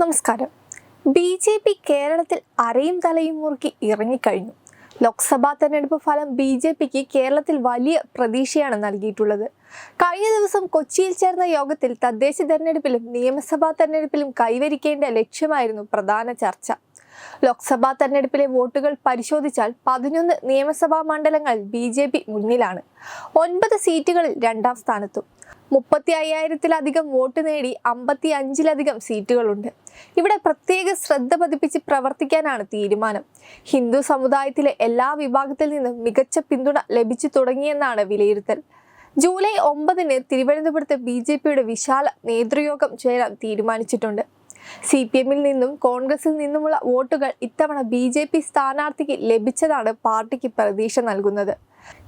നമസ്കാരം. B J P കേരളത്തിൽ അരയും തലയും മുറുക്കി ഇറങ്ങിക്കഴിഞ്ഞു. ലോക്സഭാ തെരഞ്ഞെടുപ്പ് ഫലം ബി ജെ പിക്ക് കേരളത്തിൽ വലിയ പ്രതീക്ഷയാണ് നൽകിയിട്ടുള്ളത്. കഴിഞ്ഞ ദിവസം കൊച്ചിയിൽ ചേർന്ന യോഗത്തിൽ തദ്ദേശ തെരഞ്ഞെടുപ്പിലും നിയമസഭാ തെരഞ്ഞെടുപ്പിലും കൈവരിക്കേണ്ട ലക്ഷ്യമായിരുന്നു പ്രധാന ചർച്ച. ലോക്സഭാ തെരഞ്ഞെടുപ്പിലെ വോട്ടുകൾ പരിശോധിച്ചാൽ പതിനൊന്ന് നിയമസഭാ മണ്ഡലങ്ങൾ ബി ജെ പി മുന്നിലാണ്. ഒൻപത് സീറ്റുകളിൽ രണ്ടാം സ്ഥാനത്തും. മുപ്പത്തി അയ്യായിരത്തിലധികം വോട്ട് നേടി അമ്പത്തി അഞ്ചിലധികം സീറ്റുകളുണ്ട്. ഇവിടെ പ്രത്യേക ശ്രദ്ധ പതിപ്പിച്ച് പ്രവർത്തിക്കാനാണ് തീരുമാനം. ഹിന്ദു സമുദായത്തിലെ എല്ലാ വിഭാഗത്തിൽ നിന്നും മികച്ച പിന്തുണ ലഭിച്ചു തുടങ്ങിയെന്നാണ് വിലയിരുത്തൽ. ജൂലൈ ഒമ്പതിന് തിരുവനന്തപുരത്ത് ബി ജെ പിയുടെ വിശാല നേതൃയോഗം ചേരാൻ തീരുമാനിച്ചിട്ടുണ്ട്. സി പി എമ്മിൽ നിന്നും കോൺഗ്രസിൽ നിന്നുമുള്ള വോട്ടുകൾ ഇത്തവണ ബി ജെ പി സ്ഥാനാർത്ഥിക്ക് ലഭിച്ചതാണ് പാർട്ടിക്ക് പ്രതീക്ഷ നൽകുന്നത്.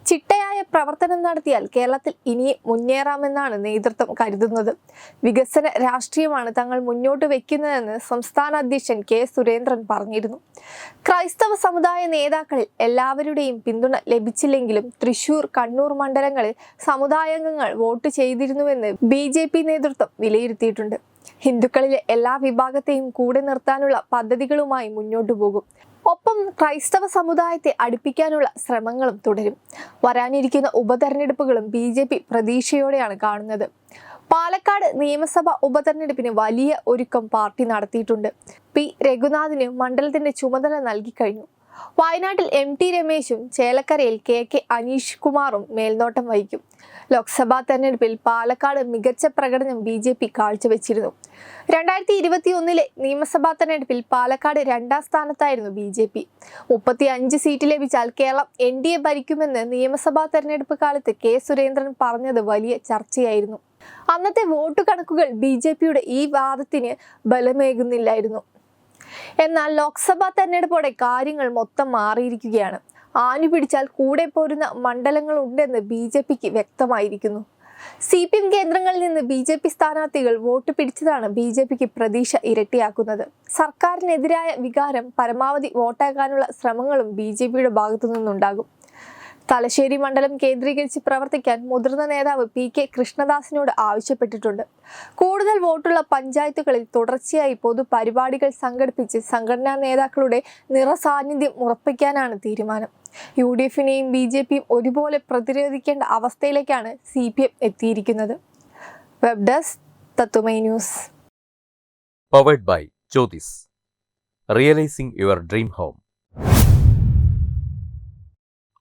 ചിട്ടയായ പ്രവർത്തനം നടത്തിയാൽ കേരളത്തിൽ ഇനിയും മുന്നേറാമെന്നാണ് നേതൃത്വം കരുതുന്നത്. വികസന രാഷ്ട്രീയമാണ് തങ്ങൾ മുന്നോട്ട് വെക്കുന്നതെന്ന് സംസ്ഥാന അധ്യക്ഷൻ കെ സുരേന്ദ്രൻ പറഞ്ഞിരുന്നു. ക്രൈസ്തവ സമുദായ നേതാക്കളിൽ എല്ലാവരുടെയും പിന്തുണ ലഭിച്ചില്ലെങ്കിലും തൃശൂർ കണ്ണൂർ മണ്ഡലങ്ങളിൽ സമുദായാംഗങ്ങൾ വോട്ട് ചെയ്തിരുന്നുവെന്ന് ബി ജെ പി നേതൃത്വം വിലയിരുത്തിയിട്ടുണ്ട്. ഹിന്ദുക്കളിലെ എല്ലാ വിഭാഗത്തെയും കൂടെ നിർത്താനുള്ള പദ്ധതികളുമായി മുന്നോട്ടു പോകും. ഒപ്പം ക്രൈസ്തവ സമുദായത്തെ അടുപ്പിക്കാനുള്ള ശ്രമങ്ങളും തുടരും. വരാനിരിക്കുന്ന ഉപതെരഞ്ഞെടുപ്പുകളും ബി ജെ പി പ്രതീക്ഷയോടെയാണ് കാണുന്നത്. പാലക്കാട് നിയമസഭാ ഉപതെരഞ്ഞെടുപ്പിന് വലിയ ഒരുക്കം പാർട്ടി നടത്തിയിട്ടുണ്ട്. പി. രഘുനാഥിന് മണ്ഡലത്തിന്റെ ചുമതല നൽകിക്കഴിഞ്ഞു വയനാട്ടിൽ എം ടി രമേശും ചേലക്കരയിൽ കെ കെ അനീഷ് കുമാറും മേൽനോട്ടം വഹിക്കും. ലോക്സഭാ തെരഞ്ഞെടുപ്പിൽ പാലക്കാട് മികച്ച പ്രകടനം ബി ജെ പി കാഴ്ചവെച്ചിരുന്നു. രണ്ടായിരത്തി ഇരുപത്തി ഒന്നിലെ നിയമസഭാ തെരഞ്ഞെടുപ്പിൽ പാലക്കാട് രണ്ടാം സ്ഥാനത്തായിരുന്നു ബി ജെ പി. മുപ്പത്തി അഞ്ച് സീറ്റ് ലഭിച്ചാൽ കേരളം എൻ ഡി എ ഭരിക്കുമെന്ന് നിയമസഭാ തെരഞ്ഞെടുപ്പ് കാലത്ത് കെ സുരേന്ദ്രൻ പറഞ്ഞത് വലിയ ചർച്ചയായിരുന്നു. അന്നത്തെ വോട്ട് കണക്കുകൾ ബി ജെ പിയുടെ ഈ വാദത്തിന് ബലമേകുന്നില്ലായിരുന്നു. എന്നാൽ ലോക്സഭാ തെരഞ്ഞെടുപ്പോടെ കാര്യങ്ങൾ മൊത്തം മാറിയിരിക്കുകയാണ്. ആഞ്ഞു പിടിച്ചാൽ കൂടെ പോരുന്ന മണ്ഡലങ്ങൾ ഉണ്ടെന്ന് ബി ജെ പിക്ക് വ്യക്തമായിരിക്കുന്നു. സി പി എം കേന്ദ്രങ്ങളിൽ നിന്ന് ബി ജെ പി സ്ഥാനാർത്ഥികൾ വോട്ട് പിടിച്ചതാണ് ബി ജെ പിക്ക് പ്രതീക്ഷ ഇരട്ടിയാക്കുന്നത്. സർക്കാരിനെതിരായ വികാരം പരമാവധി വോട്ടാക്കാനുള്ള ശ്രമങ്ങളും ബി ജെ പിയുടെ ഭാഗത്തു നിന്നുണ്ടാകും. തലശ്ശേരി മണ്ഡലം കേന്ദ്രീകരിച്ച് പ്രവർത്തിക്കാൻ മുതിർന്ന നേതാവ് പി കെ കൃഷ്ണദാസിനോട് ആവശ്യപ്പെട്ടിട്ടുണ്ട്. കൂടുതൽ വോട്ടുള്ള പഞ്ചായത്തുകളിൽ തുടർച്ചയായി പൊതുപരിപാടികൾ സംഘടിപ്പിച്ച് സംഘടനാ നേതാക്കളുടെ നിറസാന്നിധ്യം ഉറപ്പിക്കാനാണ് തീരുമാനം. യു ഡി എഫിനെയും ബി ജെ പിയും ഒരുപോലെ പ്രതിരോധിക്കേണ്ട അവസ്ഥയിലേക്കാണ് സി പി എം എത്തിയിരിക്കുന്നത്. വെബ് ഡെസ്ക് തത്തുമൈ news. Powered by Jyothis realising your dream home